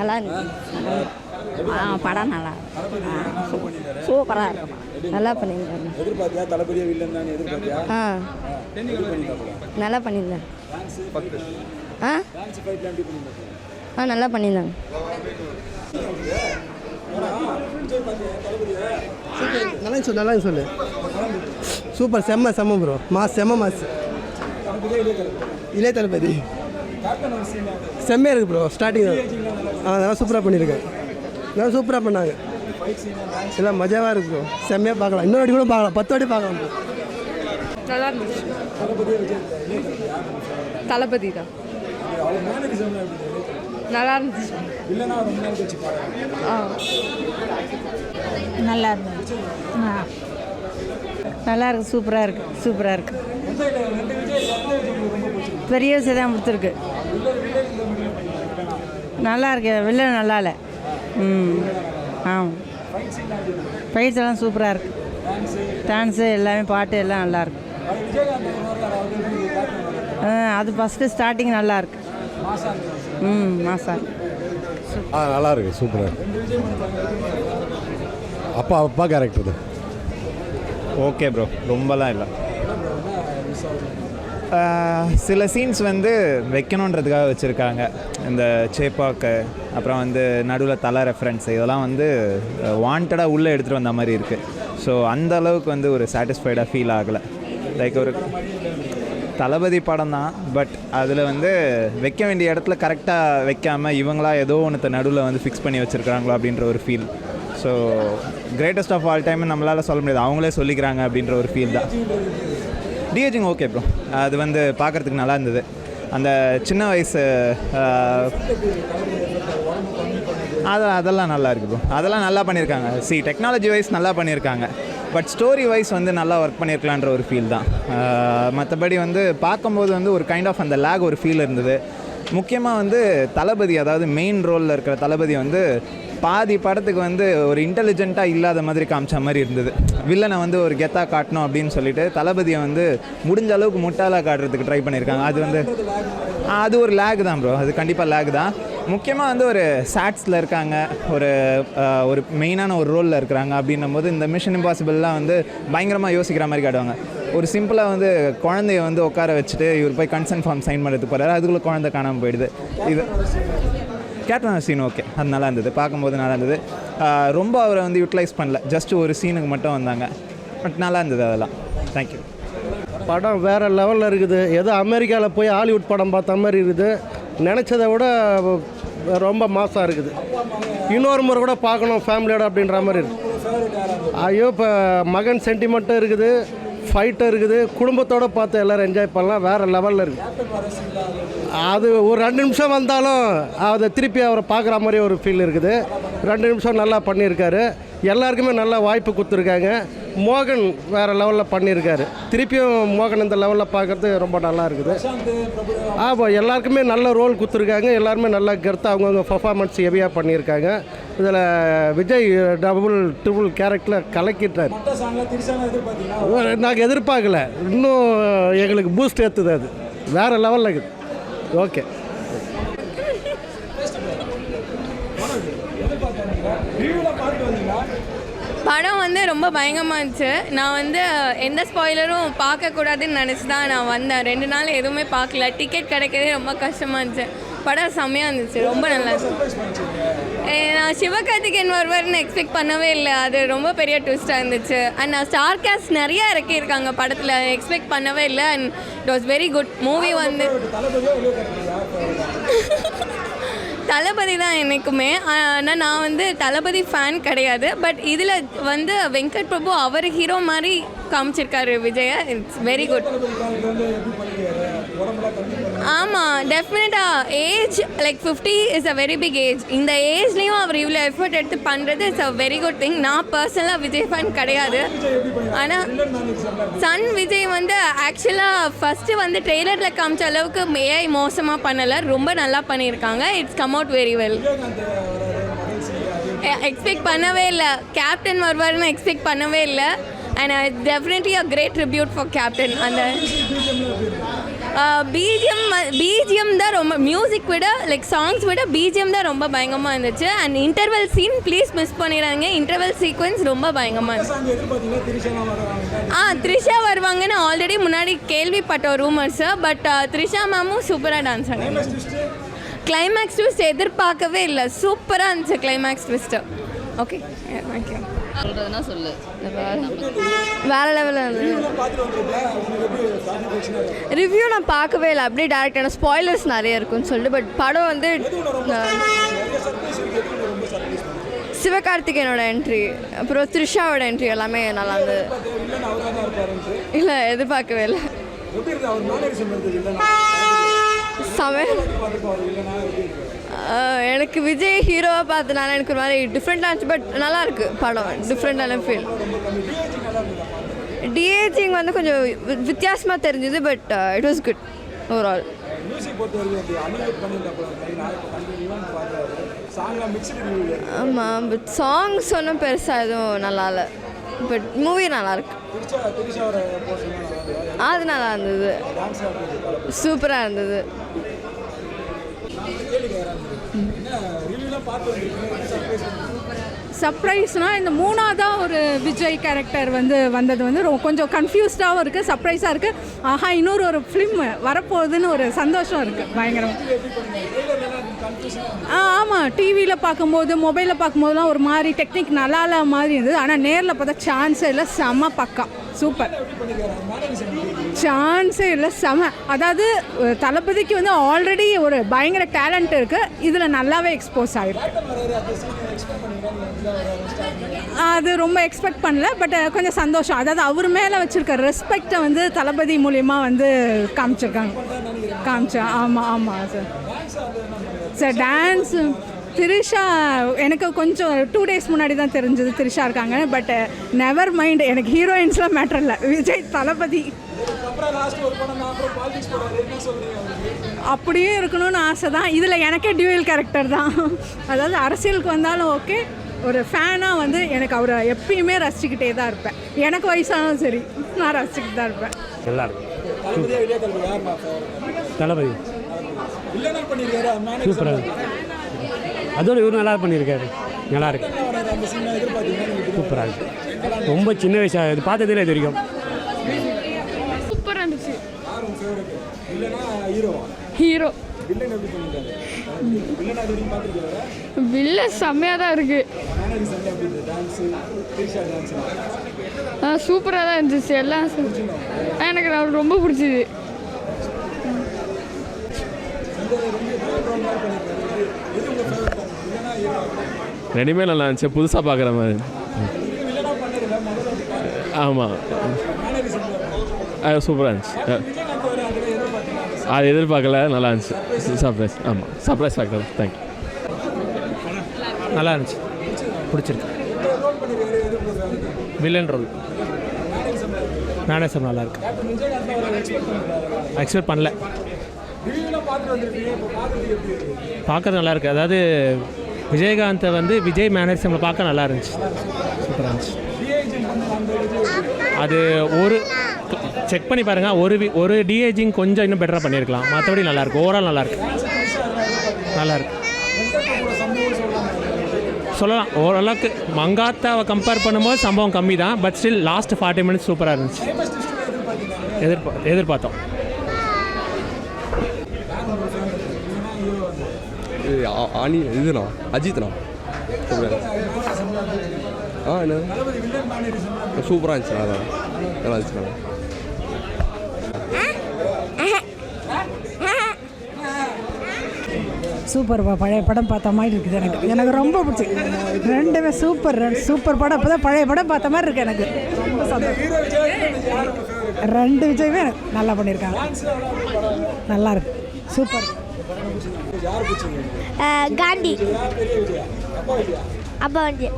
நல்லா இருந்துச்சு. ஆ படம் நல்லா சூப்பராக இருக்கும் நல்லா தான் எதிர்பார்த்தியா? ஆ. நல்லா பண்ணியிருந்தாரு. ஆ? ஆ நல்லா பண்ணியிருந்தாங்க நல்லா சொல்லு நல்லா சொல்லு. சூப்பர் செம்ம செம்ம ப்ரோ மாஸ் செம்ம மாஸ் இளைய தளபதி? செம்மையாக இருக்குது ப்ரோ ஸ்டார்டிங் ஆ நல்லா சூப்பராக பண்ணியிருக்கேன் நல்லா சூப்பராக பண்ணாங்க. எல்லாம் மஜாவாக இருக்கு ப்ரோ செம்மையாக பார்க்கலாம். இன்னொரு வாட்டி கூட பார்க்கலாம். பத்து வாட்டி பார்க்கலாம் ப்ரோ நல்லா இருந்துச்சு. தளபதி தான்? நல்லா இருந்துச்சு. ஆ. நல்லா இருந்துச்சு. ஆ. நல்லா இருக்கு. சூப்பராக இருக்கு. சூப்பராக இருக்கு. பெரிய விஷயம் தான் கொடுத்துருக்கு. நல்லா இருக்கு வெளில நல்லா இல்லை ம் ஆமாம் ஃபைட்ஸ் எல்லாம் சூப்பராக இருக்கு டான்ஸு எல்லாமே பாட்டு எல்லாம் நல்லா ஆ, அது ஃபஸ்ட்டு ஸ்டார்டிங் நல்லா இருக்கு ம் மாசா. ஆ நல்லா இருக்கு. சூப்பராக அப்பா அப்பா கேரக்டர் ஓகே ப்ரோ. ரொம்பலாம் இல்லை. சில சீன்ஸ் வந்து வைக்கணுன்றதுக்காக வச்சுருக்காங்க. இந்த சேப்பாக்கு அப்புறம் வந்து நடுவில் தலை ரெஃபரன்ஸ் இதெல்லாம் வந்து வாண்டடாக உள்ளே எடுத்துகிட்டு வந்த மாதிரி இருக்குது ஸோ அந்த அளவுக்கு வந்து ஒரு சாட்டிஸ்ஃபைடாக ஃபீல் ஆகலை. லைக் ஒரு தளபதி படம் தான் பட் அதில் வந்து வைக்க வேண்டிய இடத்துல கரெக்டாக வைக்காமல் இவங்களா ஏதோ ஒன்றத்தை நடுவில் வந்து ஃபிக்ஸ் பண்ணி வச்சுருக்காங்களோ அப்படின்ற ஒரு feel so greatest of all time நம்மளால் சொல்ல முடியாது. அவங்களே சொல்லிக்கிறாங்க அப்படின்ற ஒரு ஃபீல் தான். டிஏஜிங் ஓகே ப்ரோ அது வந்து பார்க்குறதுக்கு நல்லா இருந்தது. அந்த சின்ன வயசு அது அதெல்லாம் நல்லா இருக்கு ப்ரோ அதெல்லாம் நல்லா பண்ணியிருக்காங்க. சி டெக்னாலஜி வைஸ் நல்லா பண்ணியிருக்காங்க. பட் ஸ்டோரி வைஸ் வந்து நல்லா ஒர்க் பண்ணியிருக்கலான்ற ஒரு ஃபீல் தான். மற்றபடி வந்து பார்க்கும்போது வந்து ஒரு கைண்ட் ஆஃப் அந்த லேக் ஒரு ஃபீல் இருந்தது. முக்கியமாக வந்து தளபதி அதாவது மெயின் ரோலில் இருக்கிற தளபதி வந்து பாதி படத்துக்கு வந்து ஒரு இன்டெலிஜென்ட்டாக இல்லாத மாதிரி காமிச்ச மாதிரி இருந்தது. வில்லனை வந்து ஒரு கெத்தாக காட்டணும் அப்படின்னு சொல்லிட்டு தளபதியை வந்து முடிஞ்ச அளவுக்கு முட்டாளாக காட்டுறதுக்கு ட்ரை பண்ணியிருக்காங்க. அது வந்து அது ஒரு லேக் தான் ப்ரோ அது கண்டிப்பாக லேக் தான். முக்கியமாக வந்து ஒரு சாட்ஸில் இருக்காங்க. ஒரு ஒரு மெயினான ஒரு ரோலில் இருக்கிறாங்க அப்படின்னும் போது இந்த மிஷன் இம்பாசிபிள்லாம் வந்து பயங்கரமாக யோசிக்கிற மாதிரி காட்டுவாங்க. ஒரு சிம்பிளாக வந்து குழந்தைய வந்து உட்கார வச்சுட்டு இவர் போய் கன்சென்ட் ஃபார்ம் சைன் பண்ணுறதுக்கு போகிறாரு அதுக்குள்ளே குழந்தை காணாமல் போயிடுது. இது கேப்டன் சீன் ஓகே அது நல்லா இருந்தது. பார்க்கும்போது நல்லா இருந்தது. ரொம்ப அவரை வந்து யூட்டிலைஸ் பண்ணல. ஜஸ்ட் ஒரு சீனுக்கு மட்டும் வந்தாங்க. பட் நல்லா இருந்தது அதெல்லாம். தேங்க்யூ படம் வேறு லெவலில் இருக்குது. ஏதோ அமெரிக்காவில் போய் ஹாலிவுட் படம் பார்த்த மாதிரி இருக்குது. நினச்சதை விட ரொம்ப மாசாக இருக்குது. இன்னொரு முறை கூட பார்க்கணும். ஃபேமிலியோட அப்படின்ற மாதிரி இருக்குது ஐயோ இப்போ மகன் சென்டிமெண்ட்டும் இருக்குது. ஃபைட்டாக இருக்குது. குடும்பத்தோடு பார்த்து எல்லோரும் என்ஜாய் பண்ணலாம். வேறு லெவலில் இருக்குது அது ஒரு ரெண்டு நிமிஷம் வந்தாலும் அதை திருப்பி அவரை பார்க்குற மாதிரி ஒரு ஃபீல் இருக்குது. ரெண்டு நிமிஷம் நல்லா பண்ணியிருக்காரு. எல்லாருக்குமே நல்லா வாய்ப்பு கொடுத்துருக்காங்க. மோகன் வேறு லெவலில் பண்ணியிருக்காரு திருப்பியும் மோகன் இந்த லெவலில் பார்க்குறது ரொம்ப நல்லா இருக்குது. ஆமாம் எல்லாருக்குமே நல்ல ரோல் கொடுத்துருக்காங்க. எல்லாருமே நல்லா கருத்து அவங்கவுங்க பர்ஃபார்மன்ஸ் ஹெவியாக பண்ணியிருக்காங்க. இதில் விஜய் டபுள் ட்ரிபிள் கேரக்டரில் கலக்கிட்டார். நாங்கள் எதிர்பார்க்கல. இன்னும் எங்களுக்கு பூஸ்ட் ஏற்றுது அது. வேறு லெவலில் இருக்குது. ஓகே ரிவ்யூவில் பார்த்து வந்தீங்களா படம் வந்து ரொம்ப பயங்கரமாக இருந்துச்சு. நான் வந்து எந்த ஸ்பாய்லரும் பார்க்கக்கூடாதுன்னு நினச்சி தான் நான் வந்தேன். ரெண்டு நாள் எதுவுமே பார்க்கல. டிக்கெட் கிடைக்கிறதே ரொம்ப கஷ்டமாக இருந்துச்சு. படம் செம்மையாக இருந்துச்சு. ரொம்ப நல்லா இருந்துச்சு. நான் சிவகார்த்திகேயன் வருவார்னு எக்ஸ்பெக்ட் பண்ணவே இல்லை. அது ரொம்ப பெரிய ட்விஸ்ட்டாக இருந்துச்சு. அண்ட் நான் ஸ்டார் கேஸ்ட் நிறையா இறக்கியிருக்காங்க படத்தில். எக்ஸ்பெக்ட் பண்ணவே இல்லை. And it was very good movie வந்து தளபதி தான் என்றைக்குமே ஆனால் நான் வந்து தளபதி ஃபேன் கிடையாது பட் இதில் வந்து வெங்கட் பிரபு அவர் ஹீரோ மாதிரி காமிச்சிருக்காரு விஜய. இட்ஸ் வெரி குட் ஆமாம் டெஃபினட்டாக age like fifty is a very big age இந்த ஏஜ்லேயும் அவர் இவ்வளோ எஃபர்ட் எடுத்து பண்ணுறது it's a very good thing நான் பர்சனலாக விஜய் ஃபேன் கிடையாது. ஆனால் சன் விஜய் வந்து ஆக்சுவலாக ஃபஸ்ட்டு வந்து ட்ரெய்லரில் காமிச்ச அளவுக்கு ஏஐ மோசமாக பண்ணலை. ரொம்ப நல்லா பண்ணியிருக்காங்க. It's come out very well expect பண்ணவே இல்லை. கேப்டன் வருவார்னு எக்ஸ்பெக்ட் பண்ணவே இல்லை. And definitely a great tribute for captain அந்த பிஜிஎம் பிஜிஎம் தான் ரொம்ப மியூசிக் விட லைக் சாங்ஸ் விட பிஜிஎம் தான் ரொம்ப பயங்கரமாக இருந்துச்சு. And interval scene please miss பண்ணிடாதீங்க. இன்டர்வல் சீக்வன்ஸ் ரொம்ப பயங்கரமாக இருந்துச்சு. ஆ த்ரிஷா வருவாங்கன்னு ஆல்ரெடி முன்னாடி கேள்விப்பட்ட ரூமர்ஸு பட் த்ரிஷா மேமும் சூப்பராக டான்ஸ் ஆனாங்க கிளைமேக்ஸ் ட்விஸ்ட் எதிர்பார்க்கவே இல்லை. சூப்பராக இருந்துச்சு கிளைமேக்ஸ் ட்விஸ்ட்டு ஓகே தேங்க்யூ சொல்கிறதுனா சொல்லு. வேற லெவலில் ரிவ்யூ நான் பார்க்கவே இல்லை. அப்படியே டேரக்டான ஸ்பாய்லர்ஸ் நிறைய இருக்குன்னு சொல்லிட்டு பட் படம் வந்து சிவகார்த்திகேயனோட என்ட்ரி அப்புறம் த்ரிஷாவோட என்ட்ரி எல்லாமே நல்லா இருந்தது இல்லை எதிர்பார்க்கவே இல்லை. எப்படி எனக்கு விஜய் ஹீரோவாக பார்த்தனால எனக்கு ஒரு மாதிரி டிஃப்ரெண்ட்டாக இருந்துச்சு பட் நல்லா இருக்கு படம் டிஃப்ரெண்ட்டான ஃபீல் டிஏஜிங் வந்து கொஞ்சம் வி- வித்தியாசமா தெரிஞ்சுது but it was good overall ஆமாம் பட் சாங்ஸ் ஒன்றும் பெருசாக எதுவும் நல்லா இல்லை. பட் மூவி நல்லா இருக்கு திரிஷா திரிஷாவோட போர்ஷன்லாம் நல்லா இருந்தது? அது நல்லா இருந்தது. சூப்பராக இருந்தது. சர்ப்ரைஸ்னால் இந்த மூணாவதாக ஒரு விஜய் கேரக்டர் வந்து வந்தது வந்து ரொம்ப கொஞ்சம் கன்ஃபியூஸ்டாகவும் இருக்குது சர்ப்ரைஸாக இருக்குது ஆஹா இன்னொரு ஒரு ஃபிலிம் வரப்போகுதுன்னு ஒரு சந்தோஷம் இருக்குது பயங்கரம். ஆ ஆமாம் டிவியில் பார்க்கும்போது மொபைலில் பார்க்கும்போதுலாம் ஒரு மாதிரி டெக்னிக் நல்லா மாதிரி இருந்தது. ஆனால் நேரில் பார்த்தா சான்ஸே இல்லை செம்ம பக்கம் சூப்பர். சான்ஸே இல்லை செம. அதாவது தளபதிக்கு வந்து ஆல்ரெடி ஒரு பயங்கர டேலண்ட் இருக்குது இதில் நல்லாவே எக்ஸ்போஸ் ஆகிருக்கு அது ரொம்ப எக்ஸ்பெக்ட் பண்ணல பட் கொஞ்சம் சந்தோஷம். அதாவது அவர் மேலே வச்சுருக்க ரெஸ்பெக்டை வந்து தளபதி மூலியமாக வந்து காமிச்சிருக்காங்க. காமிச்சா ஆமாம் ஆமாம் சார் சார் டான்ஸு திரிஷா எனக்கு கொஞ்சம் டூ டேஸ் முன்னாடி தான் தெரிஞ்சது திரிஷா இருக்காங்க பட் நெவர் மைண்ட் எனக்கு ஹீரோயின்ஸ்லாம் மேட்டர் இல்லை. விஜய் தளபதி. அப்படியே இருக்கணும்னு ஆசை தான். இதில் எனக்கே டியூவல் கேரக்டர் தான். அதாவது அரசியலுக்கு வந்தாலும் ஓகே ஒரு ஃபேனாக வந்து எனக்கு அவரை எப்பயுமே ரசிச்சுக்கிட்டே தான் இருப்பேன். எனக்கு வயசானாலும் சரி நான் ரசிச்சுக்கிட்டு தான் இருப்பேன். நல்லா இருக்கும் தளபதி. சூப்பராக அதோட இவர் நல்லா பண்ணியிருக்காரு. நல்லா இருக்கு. நீங்கள் சூப்பராக இருக்கு. ரொம்ப சின்ன வயசாக இது பார்த்ததில்ல இது வரைக்கும். சூப்பராக இருந்துச்சு. ஹீரோ வில்ல செம்மையாக தான் இருக்குது டான்ஸ் சூப்பராக தான் இருந்துச்சு. எல்லாம் எனக்கு ரொம்ப பிடிச்சிது. ரெண்டுமே நல்லா இருந்துச்சு. புதுசாக பார்க்குற மாதிரி. ஆமாம் சூப்பராக இருந்துச்சு. அது எதிர்பார்க்கல நல்லா இருந்துச்சு. சர்ப்ரைஸ் ஆமாம் சர்ப்ரைஸ் ஃபேக்டர் தேங்க்யூ நல்லா இருந்துச்சு. பிடிச்சிருக்கு. வில்லன் ரோல் மேனேஜர் நல்லா இருக்கு. எக்ஸ்பெக்ட் பண்ணல. பார்க்கறது நல்லா இருக்கு. அதாவது விஜயகாந்தை வந்து விஜய் மேனர்ஸில் பார்க்க நல்லா இருந்துச்சு. சூப்பராக இருந்துச்சு. அது ஒரு செக் பண்ணி பாருங்கள் ஒரு ஒரு டிஏஜிங் கொஞ்சம் இன்னும் பெட்டராக பண்ணியிருக்கலாம். மற்றபடி நல்லாயிருக்கு ஓவரால் நல்லா நல்லாயிருக்கு சொல்லலாம். ஓரளவுக்கு மங்காத்தாவை கம்பேர் பண்ணும்போது சம்பவம் கம்மி தான் but still last forty minutes சூப்பராக இருந்துச்சு. எதிர்பா எதிர்பார்த்தோம் அணி இதுண்ணா அஜித்ண்ணா ஆ என்ன சூப்பராக இருந்துச்சுண்ணா அதான் நல்லா இருந்துச்சுண்ணா சூப்பர்ப்பா பழைய படம் பார்த்த மாதிரி இருக்குது எனக்கு எனக்கு ரொம்ப பிடிச்சி ரெண்டுமே சூப்பர் சூப்பர் படம் இப்போ தான் பழைய படம் பார்த்த மாதிரி இருக்குது எனக்கு ரொம்ப சந்தோஷம் ரெண்டு விஜயமே நல்லா பண்ணியிருக்காங்க நல்லா இருக்கு சூப்பர் காந்தி. அப்பா வந்து